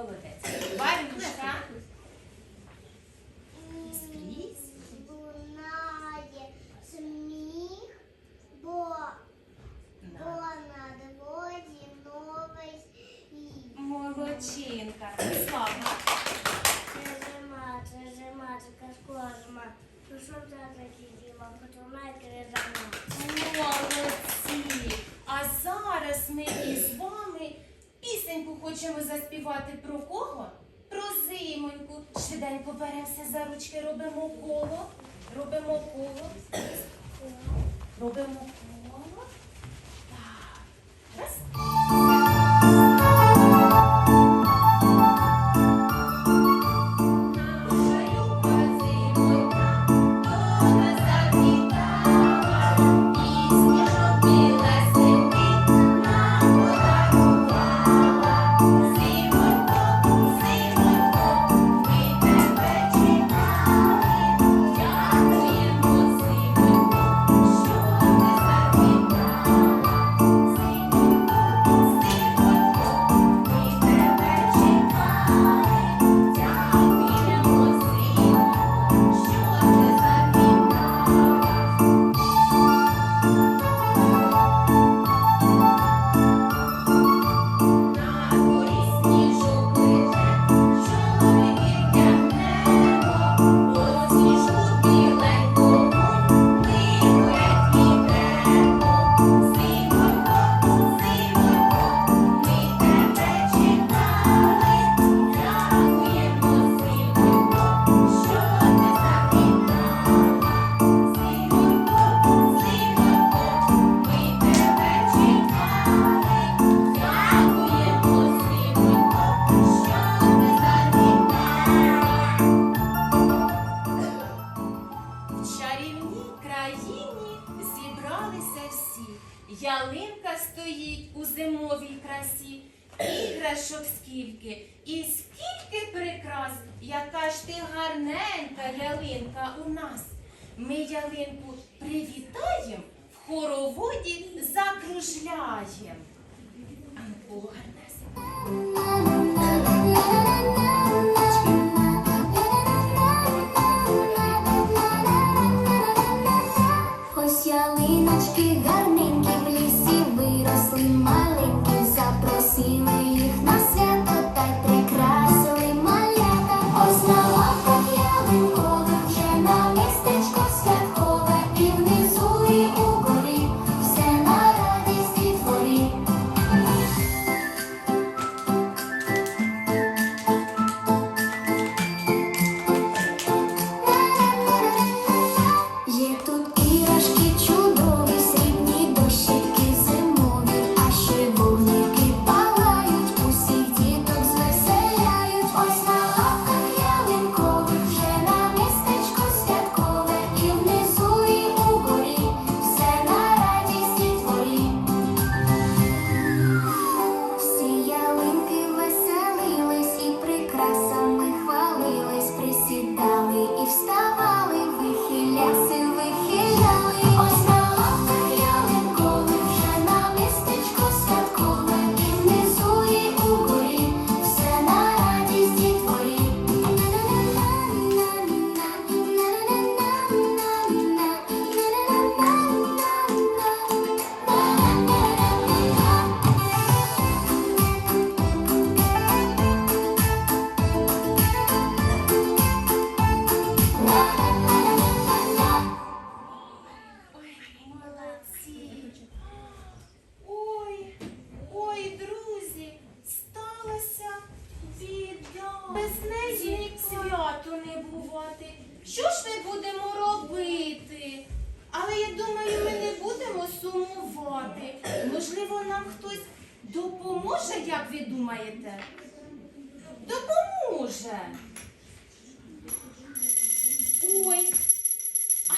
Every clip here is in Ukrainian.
Молодець. Варюшка.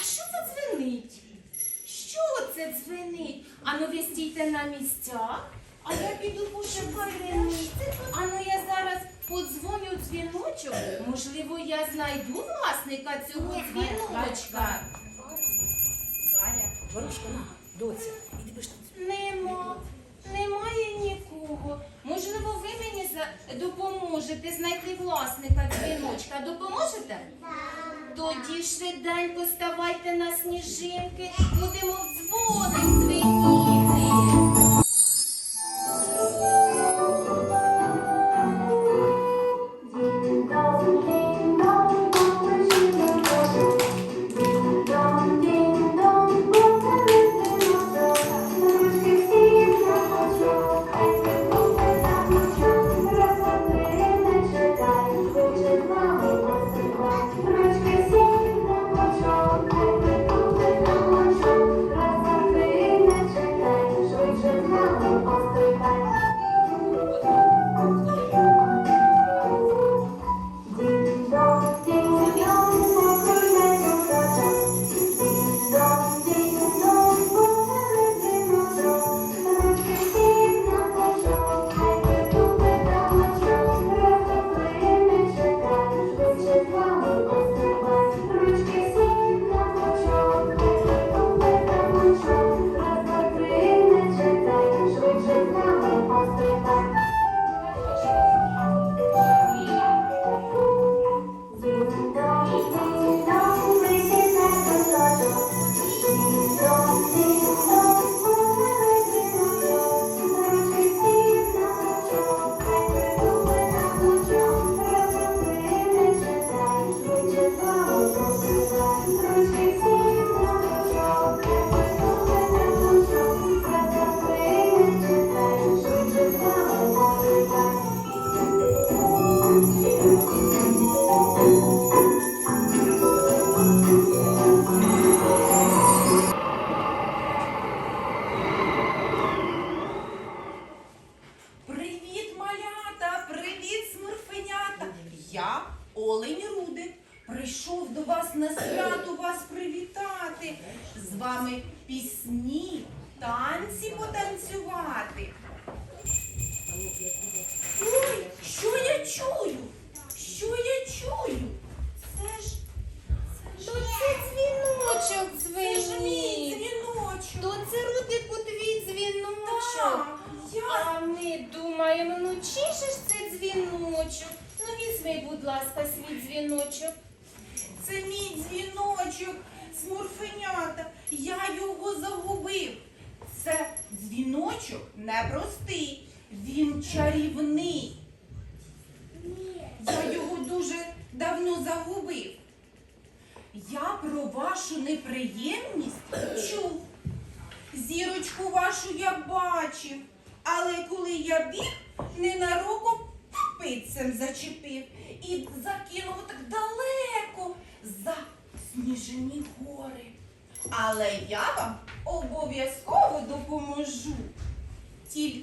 А що це дзвенить? Що це дзвенить? Ану, ви стійте на місцях, а я піду пошукаю. Ану, я зараз подзвоню дзвіночок. Можливо, я знайду власника цього дзвіночка. На, доця, іди ж там. Нема, немає нікого. Можливо, ви мені допоможете знайти власника дзвіночка. Допоможете? Тоді швиденько ставайте на сніжинки, будемо дзвоник дзвеніти.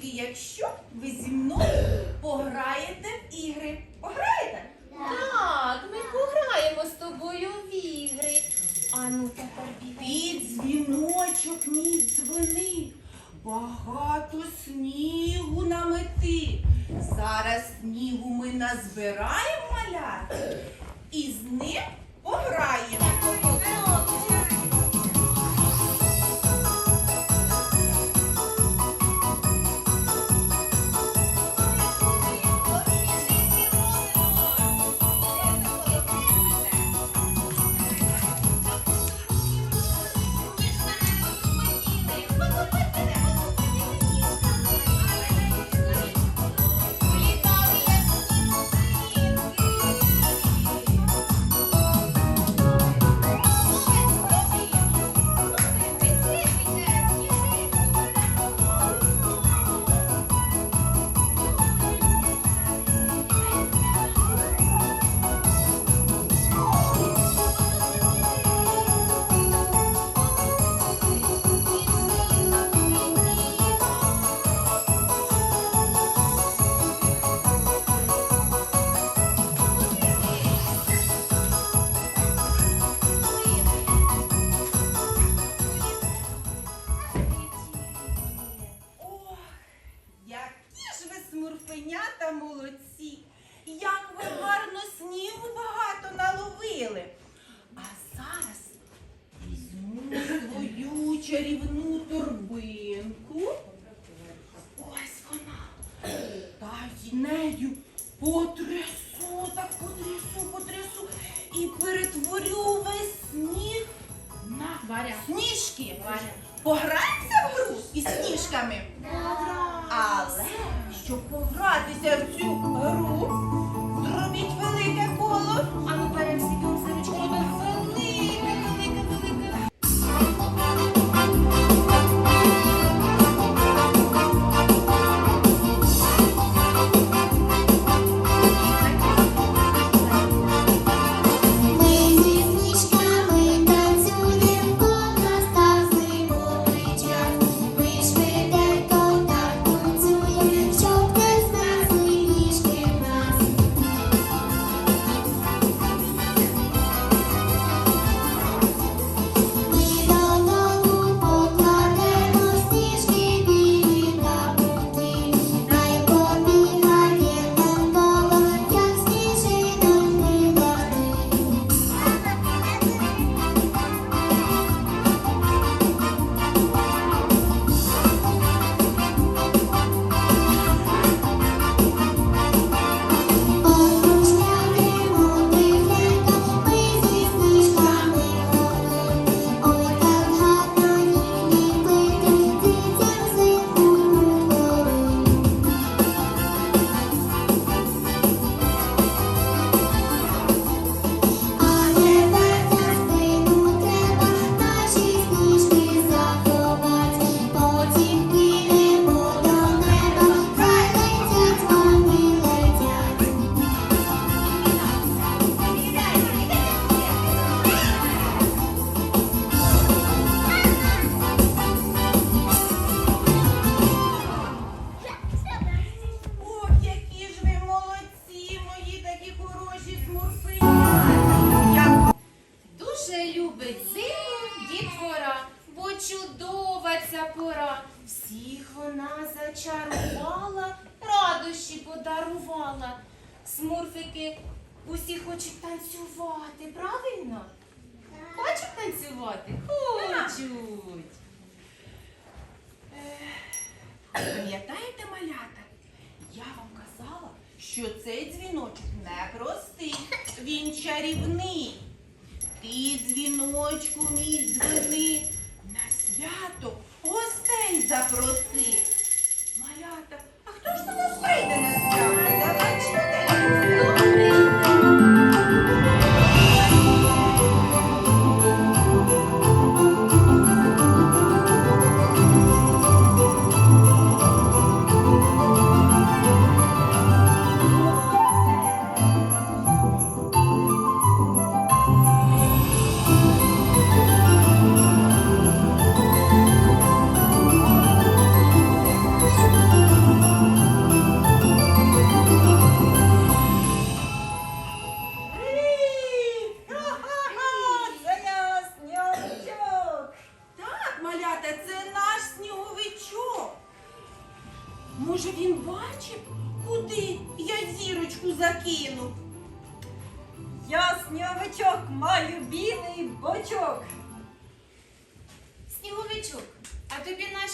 Тільки якщо ви зі мною пограєте в ігри. Пограєте? Так, ми пограємо з тобою в ігри. А ну тепер. Під дзвіночок мій дзвони, багато снігу намети. Зараз снігу ми назбираємо малят і з ним пограємо.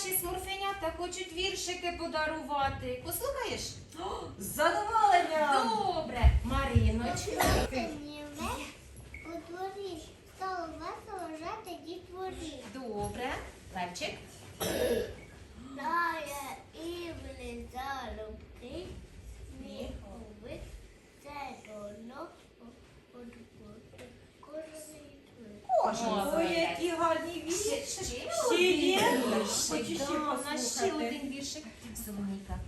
наші смурфенята хочуть віршики подарувати. Послухаєш? О, З задоволенням! Добре, Мариночка. Добре, Левчик. Дає і вліза руки. Ой, які гарні вірші. Ще є? Хочу ще послухати. Ще один віршик. Соломіка.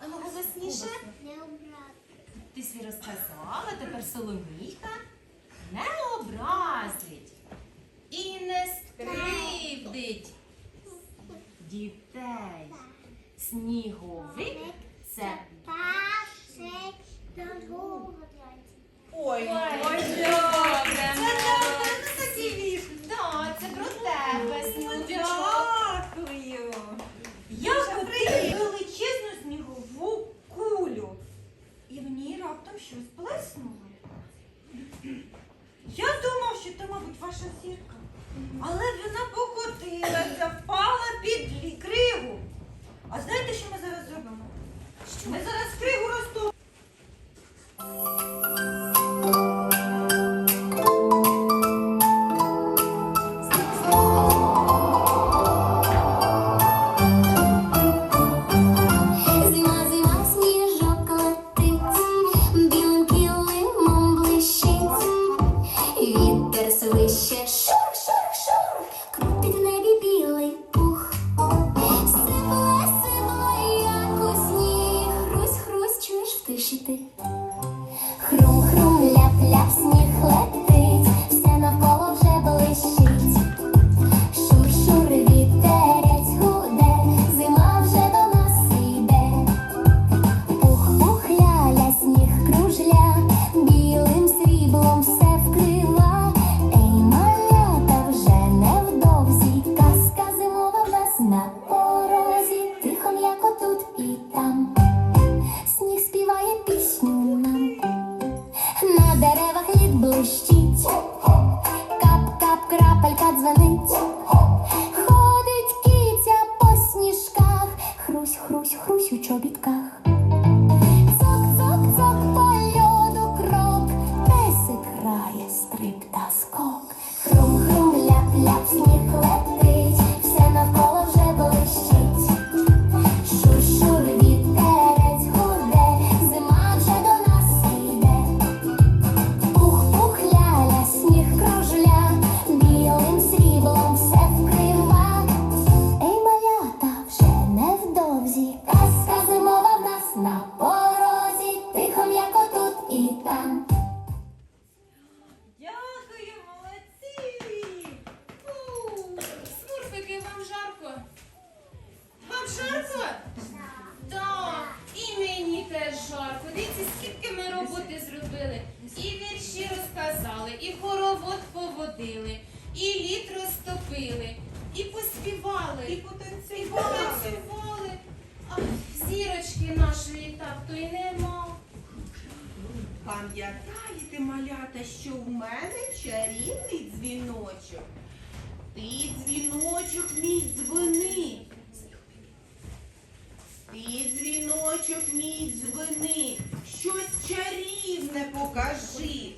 А ну голосніше. Ти свій розказала, тепер Соломійка. Не образить і не скривдить дітей. Сніговик це. Ой, Ой. перша зірка. Але вона покотилася, впала під Пам'ятаєте, малята, що в мене чарівний дзвіночок. Ти дзвіночок мій дзвони. Ти дзвіночок мій дзвони. Щось чарівне покажи.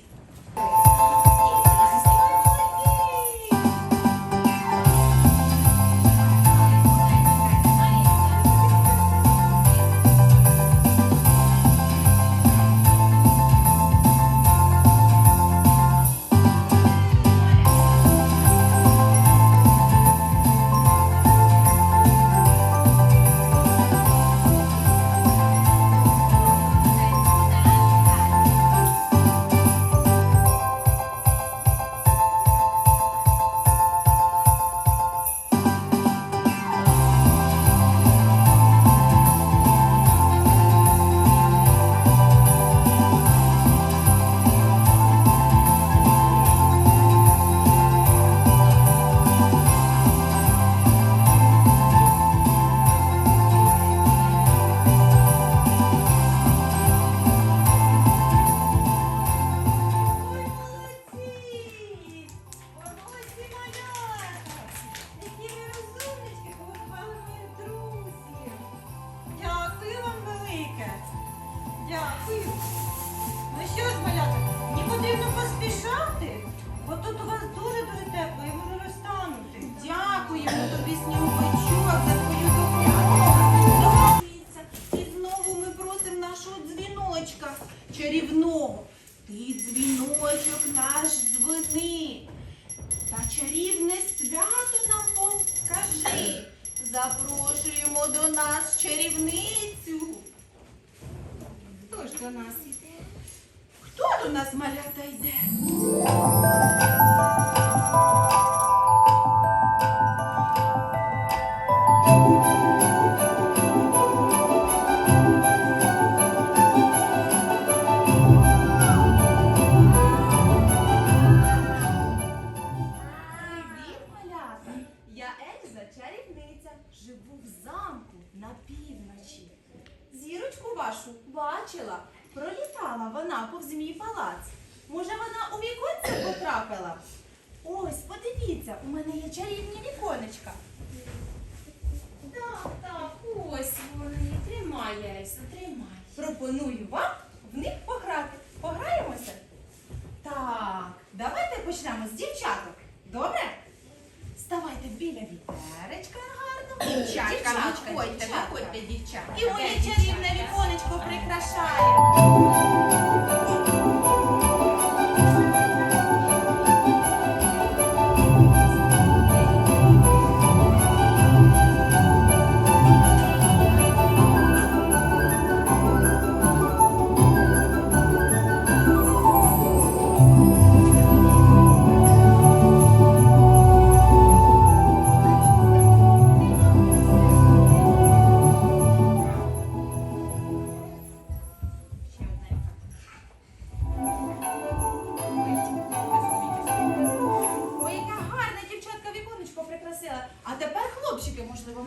свято нам покажи. Запрошуємо до нас чарівницю. Хто ж до нас йде? Хто до нас малята йде? Виходьте, виходьте, дівчата. І моє чарівне віконечко прикрашає.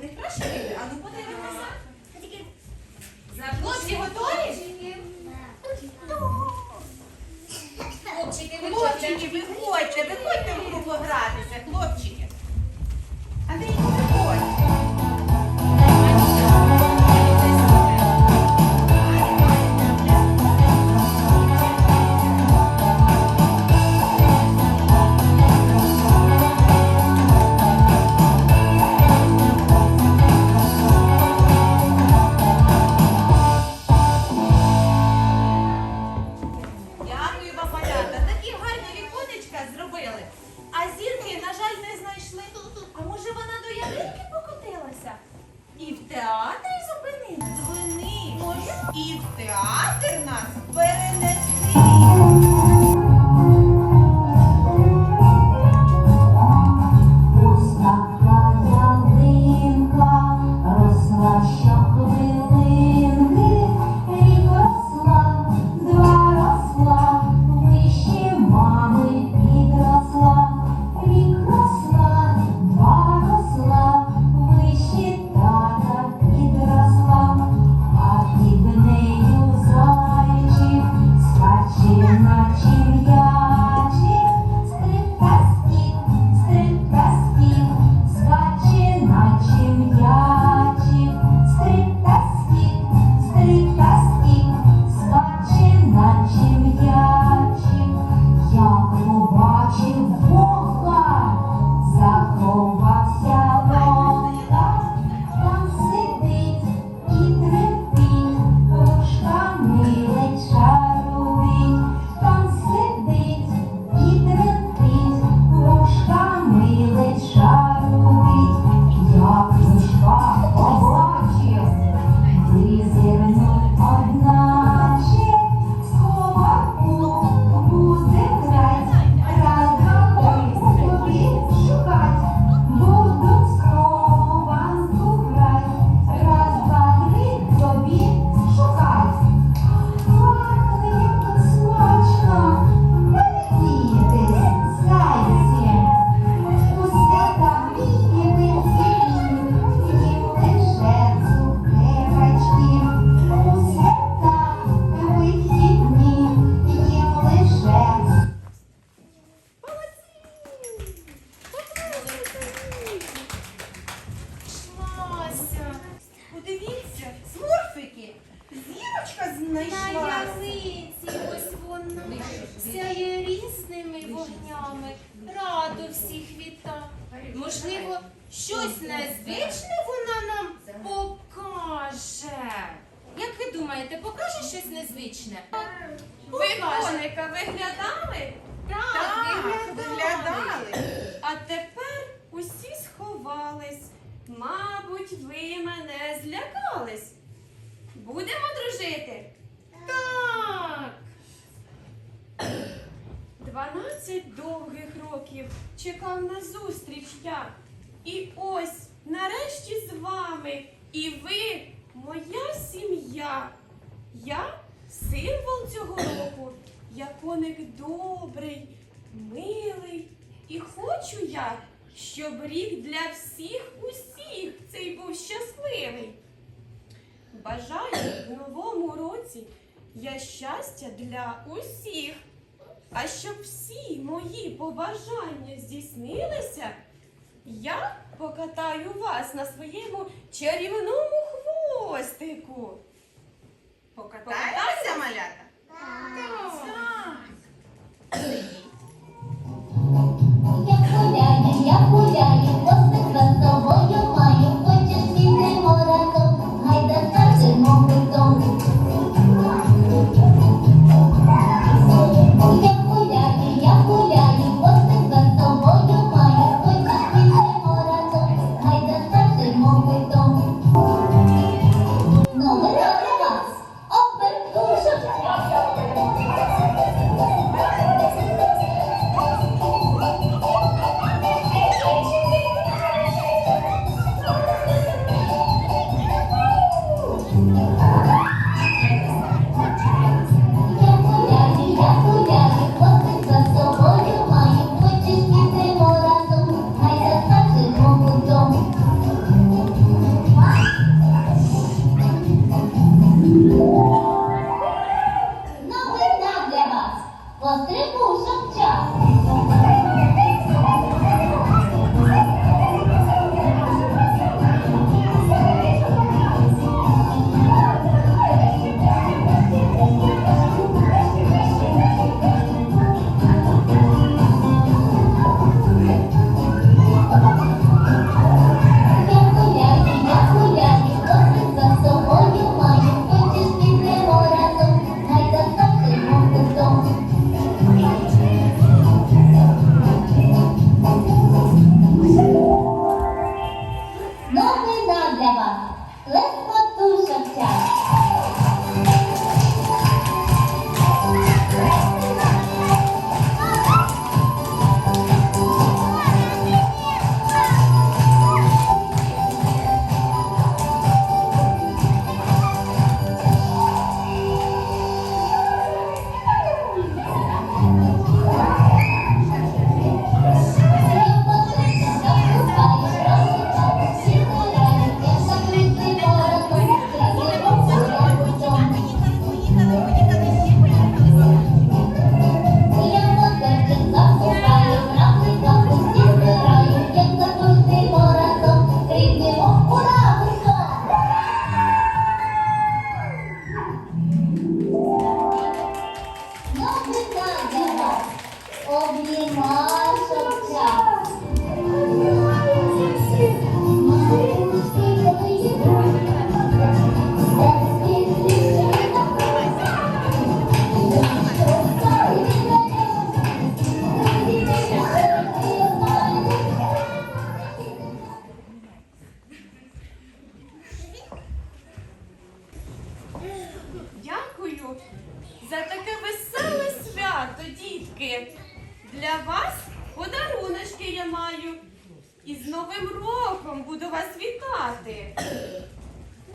В них. А ну подивимося. Хлопці готові? Хлопчики, виходьте. Виходьте, виходьте в групу гратися, хлопчики. А виходь. Можливо, щось незвичне вона нам покаже. Як ви думаєте, покаже щось незвичне? Віконика виглядали? Так, виглядали. виглядали. А тепер усі сховались. Мабуть, ви мене злякались. Будемо дружити? Так. Дванадцять довгих років чекав на зустріч я. І ось нарешті з вами. І ви моя сім'я. Я символ цього року. Я коник добрий, милий. І хочу я, щоб рік для всіх усіх цей був щасливий. Бажаю в новому році я щастя для усіх. А щоб всі мої побажання здійснилися, я покатаю вас на своєму чарівному хвостику. Покатаємося, малята? Так. Так. Я гуляю, я гуляю.